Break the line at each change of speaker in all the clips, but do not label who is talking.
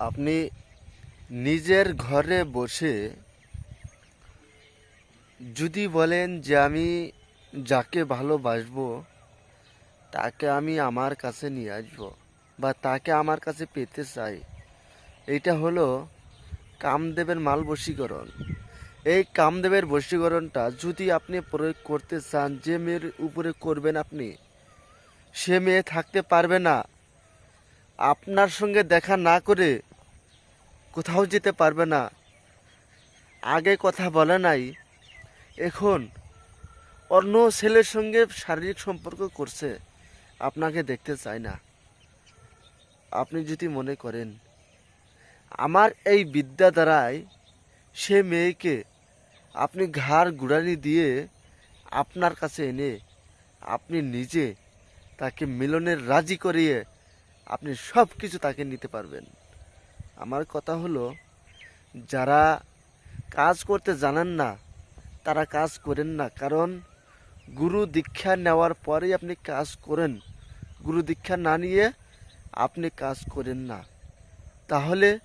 আপনি নিজের ঘরে বসে যদি বলেন যে আমি যাকে ভালোবাসবো, তাকে আমি আমার কাছে নিয়ে আসব বা তাকে আমার কাছে পেতে চাই এইটা হলো কামদেবের মাল বশীকরণ। এই কামদেবের বশীকরণটা যদি আপনি প্রয়োগ করতে চান, যে মেয়ের উপরে করবেন আপনি, সে মেয়ে থাকতে পারবে না। আপনার সঙ্গে দেখা না করে কোথাও যেতে পারবে না। আগে কথা বলে নাই। এখন অন্য ছেলের সঙ্গে শারীরিক সম্পর্ক করছে, আপনাকে দেখতে চায় না। আপনি যদি মনে করেন, আমার এই বিদ্যা দ্বারাই সে মেয়েকে আপনি ঘাড় গুড়ানি দিয়ে আপনার কাছে এনে আপনি নিজে তাকে মিলনের রাজি করিয়ে আপনি সব কিছু তাকে নিতে পারবেন। আমার কথা হলো, যারা কাজ করতে জানেন না, তারা কাজ করেন না। কারণ, গুরু দীক্ষা নেওয়ার পরেই আপনি কাজ করেন। গুরু দীক্ষা না নিয়ে আপনি কাজ করেন না। তাহলে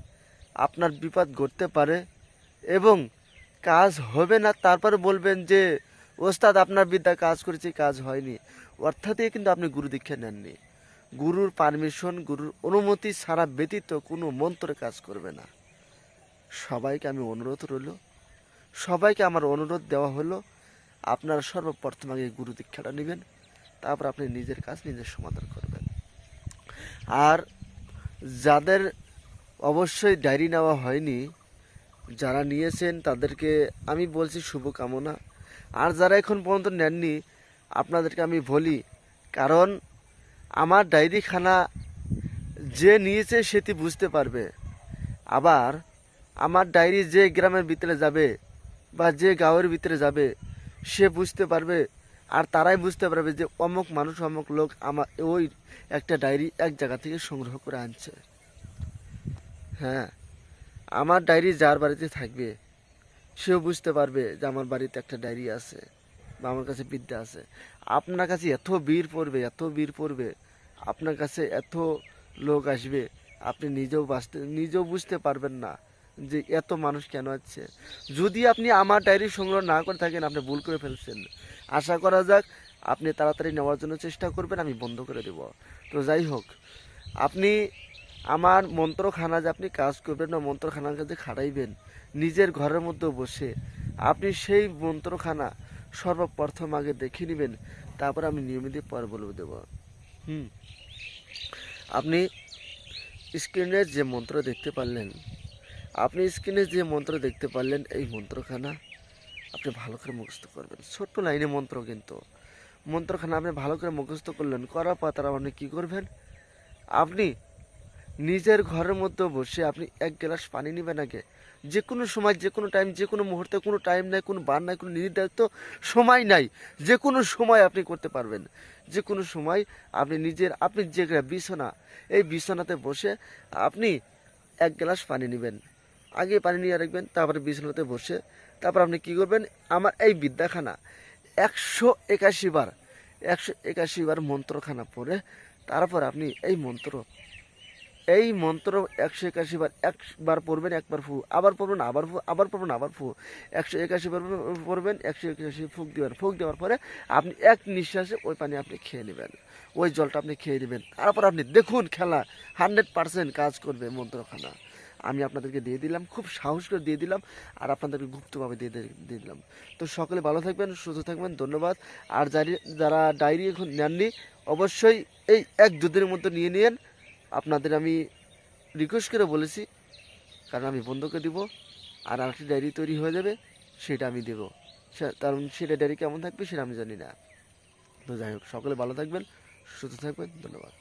আপনার বিপদ ঘটতে পারে এবং কাজ হবে না। তারপরে বলবেন যে, ওস্তাদ, আপনার বিদ্যা কাজ করেছে, কাজ হয়নি। অর্থাৎই কিন্তু আপনি গুরু দীক্ষা নেননি। গুরুর পারমিশন গুরুর অনুমতি ছাড়া ব্যতীত কোনো মন্ত্রে কাজ করবে না। সবাইকে আমি অনুরোধ রইল। সবাইকে আমার অনুরোধ দেওয়া হলো, আপনারা সর্বপ্রথম আগে গুরু দীক্ষাটা নেবেন, তারপর আপনি নিজের কাজ নিজের সমাধান করবেন। আর যাদের অবশ্যই ডায়েরি নেওয়া হয়নি, যারা নিয়েছেন তাদেরকে আমি বলছি শুভকামনা। আর যারা এখন পর্যন্ত নেননি, আপনাদেরকে আমি বলি, কারণ আমার ডায়েরিখানা যে নিয়েছে সেটি বুঝতে পারবে। আবার আমার ডায়েরি যে গ্রামের ভিতরে যাবে বা যে গাঁয়ের ভিতরে যাবে, সে বুঝতে পারবে আর তারাই বুঝতে পারবে যে অমুক মানুষ, অমুক লোক আমার ওই একটা ডায়েরি এক জায়গা থেকে সংগ্রহ করে আনছে। হ্যাঁ আমার ডায়েরি যার বাড়িতে থাকবে, সেও বুঝতে পারবে যে আমার বাড়িতে একটা ডায়েরি আছে। আমার কাছে বিদ্যা আছে। আপনার কাছে এত বীর পড়বে, এত বীর পড়বে, আপনার কাছে এত লোক আসবে, আপনি নিজেও বাঁচতে, নিজেও বুঝতে পারবেন না যে এত মানুষ কেন আছে যদি আপনি আমার ডায়েরি সংগ্রহ না করে থাকেন, আপনি ভুল করে ফেলছেন। আশা করা যাক, আপনি তাড়াতাড়ি নেওয়ার জন্য চেষ্টা করবেন, আমি বন্ধ করে দেব। তো যাই হোক, আপনি আমার মন্ত্রখানা যে আপনি কাজ করবেন না মন্ত্রখানার কাছে খাটাইবেন, নিজের ঘরের মধ্যে বসে, আপনি সেই মন্ত্রখানা সর্বপ্রথম আগে দেখে নেবেন তারপর আমি নিয়মিত পর বলব দেব। হুম। আপনি স্ক্রিনে যে মন্ত্র দেখতে পারলেন আপনি স্ক্রিনে যে মন্ত্র দেখতে পারলেন এই মন্ত্রখানা আপনি ভালো করে মুখস্থ করবেন। ছোট্ট লাইনে মন্ত্র কিন্তু। মন্ত্রখানা আপনি ভালো করে মুখস্থ করলেন করার পর তারা আপনি কী করবেন? আপনি নিজের ঘরের মধ্যে বসে আপনি এক গ্লাস পানি নেবেন আগে যে কোনো সময় যে কোনো টাইম যে কোনো মুহূর্তে, কোনো টাইম নাই, কোনো বার নাই, কোনো নির্ধারিত সময় নাই যে কোনো সময় আপনি করতে পারবেন। যে কোনো সময় আপনি নিজের, আপনি যে বিছানা, এই বিছানাতে বসে আপনি এক গ্লাস পানি নেবেন। আগে পানি নিয়ে রাখবেন, তারপরে বিছানাতে বসে, তারপর আপনি কি করবেন? আমার এই বিদ্যাখানা, একশো একাশি বার, একশো একাশি বার মন্ত্রখানা পড়ে, তারপর আপনি এই মন্ত্র এই মন্ত্র একশো একাশি বার, একবার পড়বেন, একবার ফু, আবার পড়বেন, আবার ফু, আবার পড়বেন, আবার ফু। একশো একাশি বার পড়বেন, একশো একাশি ফুক দিবেন। ফুক দেওয়ার পরে আপনি এক নিঃশ্বাসে ওই পানি আপনি খেয়ে নেবেন। ওই জলটা আপনি খেয়ে নেবেন। তারপর আপনি দেখুন খেলা, হান্ড্রেড পার্সেন্ট কাজ করবে মন্ত্রখানা। আমি আপনাদেরকে দিয়ে দিলাম, খুব সাহস করে দিয়ে দিলাম, আর আপনাদেরকে গুপ্তভাবে দিয়ে দিয়ে দিলাম। তো সকলে ভালো থাকবেন, সুস্থ থাকবেন, ধন্যবাদ। আর যারা যারা ডায়েরি এখন নেননি, অবশ্যই এই এক দুদিনের মধ্যে নিয়ে নিন আপনাদের আমি রিকোয়েস্ট করে বলেছি, কারণ আমি বন্ধুকে দিব, আর আরেকটি ডায়েরি তৈরি হয়ে যাবে, সেটা আমি দেবো। কারণ সেটা ডায়েরি কেমন থাকবে সেটা আমি জানি না। তো যাই হোক, সকলে ভালো থাকবেন, সুস্থ থাকবেন, ধন্যবাদ।